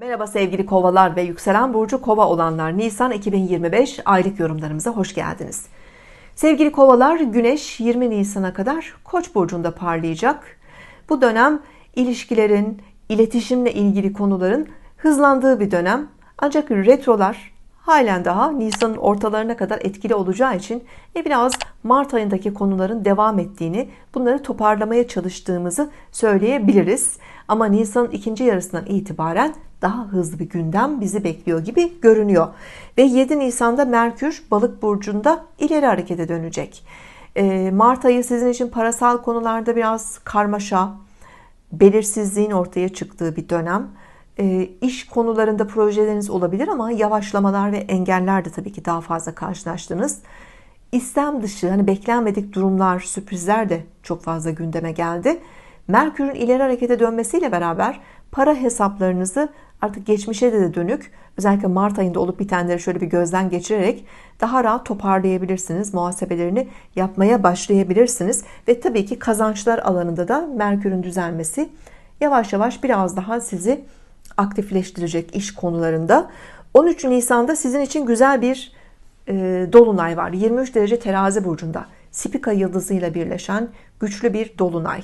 Merhaba sevgili kovalar ve yükselen burcu kova olanlar Nisan 2025 aylık yorumlarımıza hoş geldiniz. Sevgili kovalar güneş 20 Nisan'a kadar koç burcunda parlayacak. Bu dönem ilişkilerin, iletişimle ilgili konuların hızlandığı bir dönem. Ancak retrolar halen daha Nisan'ın ortalarına kadar etkili olacağı için e biraz Mart ayındaki konuların devam ettiğini, bunları toparlamaya çalıştığımızı söyleyebiliriz. Ama Nisan'ın ikinci yarısından itibaren daha hızlı bir gündem bizi bekliyor gibi görünüyor. Ve 7 Nisan'da Merkür balık burcunda ileri harekete dönecek. E, Mart ayı sizin için parasal konularda biraz karmaşa, belirsizliğin ortaya çıktığı bir dönem. E, iş konularında projeleriniz olabilir ama yavaşlamalar ve engeller de tabii ki daha fazla karşılaştınız. İstem dışı hani beklenmedik durumlar, sürprizler de çok fazla gündeme geldi. Merkür'ün ileri harekete dönmesiyle beraber para hesaplarınızı artık geçmişe de dönük özellikle Mart ayında olup bitenleri şöyle bir gözden geçirerek daha rahat toparlayabilirsiniz. Muhasebelerini yapmaya başlayabilirsiniz. Ve tabii ki kazançlar alanında da Merkür'ün düzelmesi yavaş yavaş biraz daha sizi aktifleştirecek iş konularında. 13 Nisan'da sizin için güzel bir e, dolunay var. 23 derece terazi burcunda. Spika yıldızıyla birleşen güçlü bir dolunay.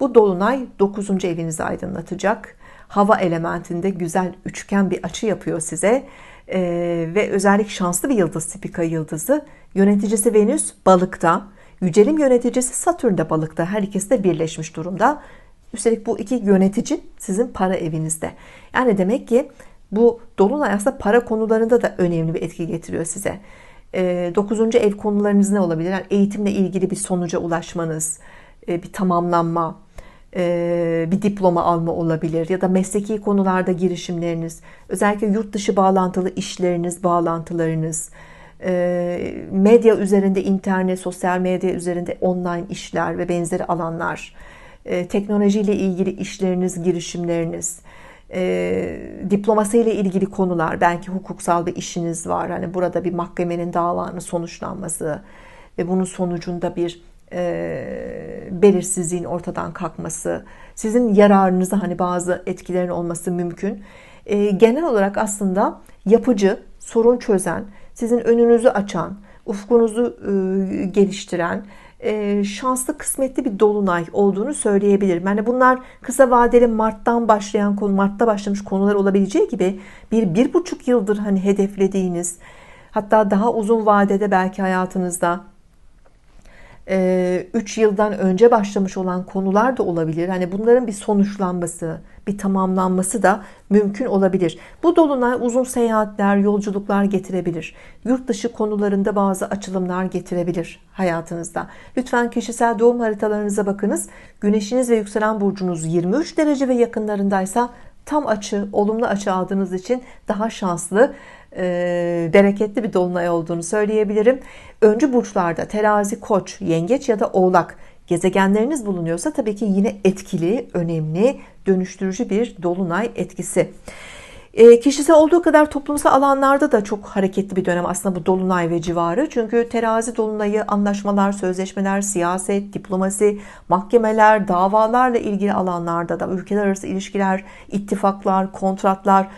Bu dolunay 9. evinizi aydınlatacak. Hava elementinde güzel üçgen bir açı yapıyor size. Ee, ve özellikle şanslı bir yıldız Spika yıldızı. Yöneticisi Venüs balıkta. Yücelim yöneticisi Satürn de balıkta. Her ikisi de birleşmiş durumda. Üstelik bu iki yönetici sizin para evinizde. Yani demek ki bu dolunay aslında para konularında da önemli bir etki getiriyor size. E, dokuzuncu ev konularınız ne olabilir? Yani eğitimle ilgili bir sonuca ulaşmanız, e, bir tamamlanma, bir diploma alma olabilir ya da mesleki konularda girişimleriniz, özellikle yurt dışı bağlantılı işleriniz, bağlantılarınız, e, medya üzerinde internet, sosyal medya üzerinde online işler ve benzeri alanlar, e, teknolojiyle ilgili işleriniz, girişimleriniz, diplomasi ile ilgili konular, belki hukuksal bir işiniz var. Hani burada bir mahkemenin davanın sonuçlanması ve bunun sonucunda bir e, belirsizliğin ortadan kalkması, sizin yararınıza hani bazı etkilerin olması mümkün. E, genel olarak aslında yapıcı, sorun çözen, sizin önünüzü açan, ufkunuzu e, geliştiren, e, şanslı kısmetli bir dolunay olduğunu söyleyebilirim. Yani bunlar kısa vadeli Mart'tan başlayan konu, Mart'ta başlamış konular olabileceği gibi bir bir buçuk yıldır hani hedeflediğiniz, hatta daha uzun vadede belki hayatınızda 3 yıldan önce başlamış olan konular da olabilir. Hani bunların bir sonuçlanması, bir tamamlanması da mümkün olabilir. Bu dolunay uzun seyahatler, yolculuklar getirebilir. Yurt dışı konularında bazı açılımlar getirebilir hayatınızda. Lütfen kişisel doğum haritalarınıza bakınız. Güneşiniz ve yükselen burcunuz 23 derece ve yakınlarındaysa tam açı, olumlu açı aldığınız için daha şanslı e, bereketli bir dolunay olduğunu söyleyebilirim. Öncü burçlarda terazi, koç, yengeç ya da oğlak gezegenleriniz bulunuyorsa tabii ki yine etkili, önemli, dönüştürücü bir dolunay etkisi. E, kişisel olduğu kadar toplumsal alanlarda da çok hareketli bir dönem aslında bu dolunay ve civarı. Çünkü terazi dolunayı anlaşmalar, sözleşmeler, siyaset, diplomasi, mahkemeler, davalarla ilgili alanlarda da ülkeler arası ilişkiler, ittifaklar, kontratlar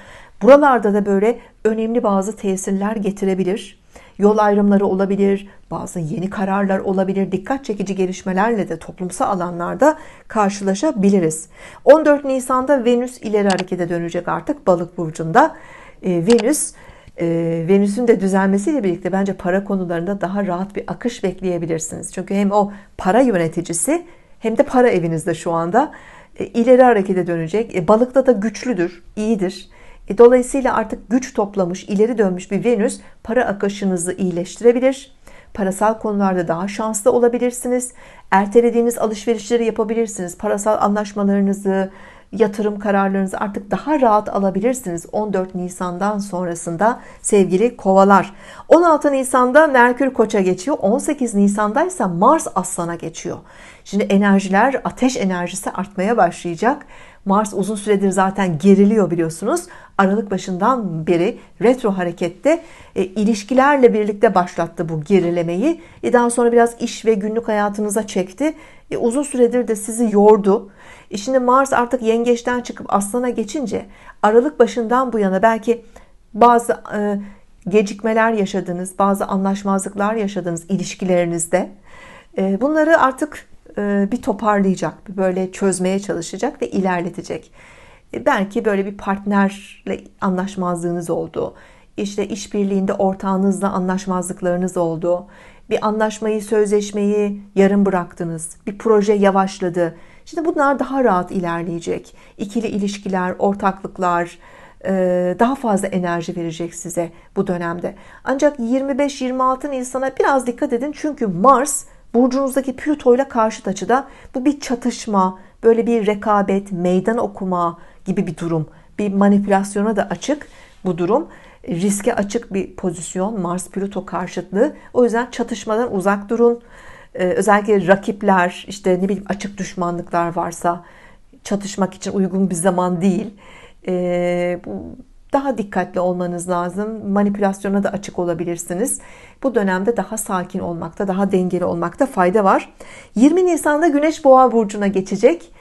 buralarda da böyle önemli bazı tesirler getirebilir. Yol ayrımları olabilir, bazı yeni kararlar olabilir, dikkat çekici gelişmelerle de toplumsal alanlarda karşılaşabiliriz. 14 Nisan'da Venüs ileri harekete dönecek artık balık burcunda. E, Venüs e, Venüs'ün de düzelmesiyle birlikte bence para konularında daha rahat bir akış bekleyebilirsiniz. Çünkü hem o para yöneticisi hem de para evinizde şu anda e, ileri harekete dönecek. E, balıkta da güçlüdür, iyidir. E, dolayısıyla artık güç toplamış, ileri dönmüş bir Venüs para akışınızı iyileştirebilir. Parasal konularda daha şanslı olabilirsiniz. Ertelediğiniz alışverişleri yapabilirsiniz. Parasal anlaşmalarınızı, yatırım kararlarınızı artık daha rahat alabilirsiniz 14 Nisan'dan sonrasında sevgili kovalar. 16 Nisan'da Merkür Koç'a geçiyor. 18 Nisan'da ise Mars Aslan'a geçiyor. Şimdi enerjiler ateş enerjisi artmaya başlayacak. Mars uzun süredir zaten geriliyor biliyorsunuz. Aralık başından beri retro harekette e, ilişkilerle birlikte başlattı bu gerilemeyi. E, daha sonra biraz iş ve günlük hayatınıza çekti. E, uzun süredir de sizi yordu. E, şimdi Mars artık yengeçten çıkıp aslana geçince Aralık başından bu yana belki bazı e, gecikmeler yaşadınız, bazı anlaşmazlıklar yaşadınız ilişkilerinizde. E, bunları artık bir toparlayacak, böyle çözmeye çalışacak ve ilerletecek. E, belki böyle bir partnerle anlaşmazlığınız oldu. İşte işbirliğinde ortağınızla anlaşmazlıklarınız oldu. Bir anlaşmayı, sözleşmeyi yarım bıraktınız. Bir proje yavaşladı. Şimdi bunlar daha rahat ilerleyecek. İkili ilişkiler, ortaklıklar, e, daha fazla enerji verecek size bu dönemde. Ancak 25-26 Nisan'a biraz dikkat edin çünkü Mars burcunuzdaki Plüto ile karşıt açıda bu bir çatışma, böyle bir rekabet, meydan okuma gibi bir durum. Bir manipülasyona da açık bu durum. Riske açık bir pozisyon Mars Plüto karşıtlığı. O yüzden çatışmadan uzak durun. Ee, özellikle rakipler, işte ne bileyim açık düşmanlıklar varsa çatışmak için uygun bir zaman değil. Ee, bu daha dikkatli olmanız lazım. Manipülasyona da açık olabilirsiniz. Bu dönemde daha sakin olmakta, daha dengeli olmakta fayda var. 20 Nisan'da Güneş Boğa burcuna geçecek.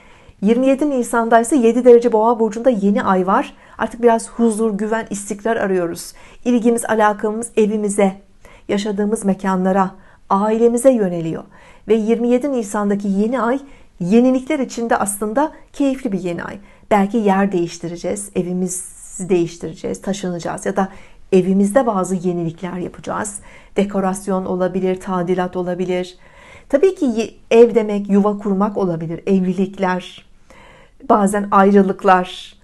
27 Nisan'da ise 7 derece Boğa burcunda yeni ay var. Artık biraz huzur, güven, istikrar arıyoruz. İlgimiz, alakamız evimize, yaşadığımız mekanlara, ailemize yöneliyor. Ve 27 Nisan'daki yeni ay yenilikler içinde aslında keyifli bir yeni ay. Belki yer değiştireceğiz, evimizi değiştireceğiz, taşınacağız ya da evimizde bazı yenilikler yapacağız. Dekorasyon olabilir, tadilat olabilir. Tabii ki ev demek yuva kurmak olabilir, evlilikler, bazen ayrılıklar,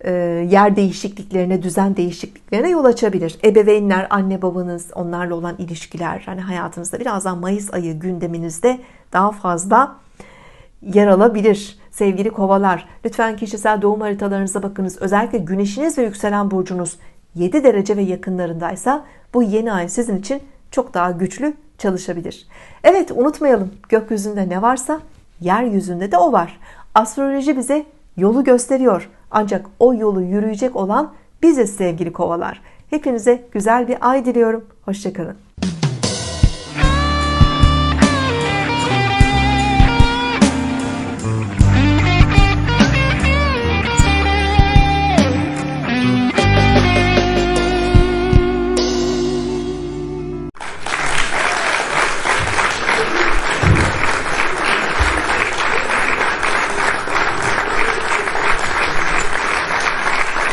e, yer değişikliklerine, düzen değişikliklerine yol açabilir. Ebeveynler, anne babanız, onlarla olan ilişkiler, hani hayatınızda birazdan Mayıs ayı gündeminizde daha fazla yer alabilir. Sevgili kovalar, lütfen kişisel doğum haritalarınıza bakınız. Özellikle güneşiniz ve yükselen burcunuz 7 derece ve yakınlarındaysa bu yeni ay sizin için çok daha güçlü çalışabilir. Evet unutmayalım gökyüzünde ne varsa yeryüzünde de o var. Astroloji bize yolu gösteriyor. Ancak o yolu yürüyecek olan biziz sevgili kovalar. Hepinize güzel bir ay diliyorum. Hoşçakalın.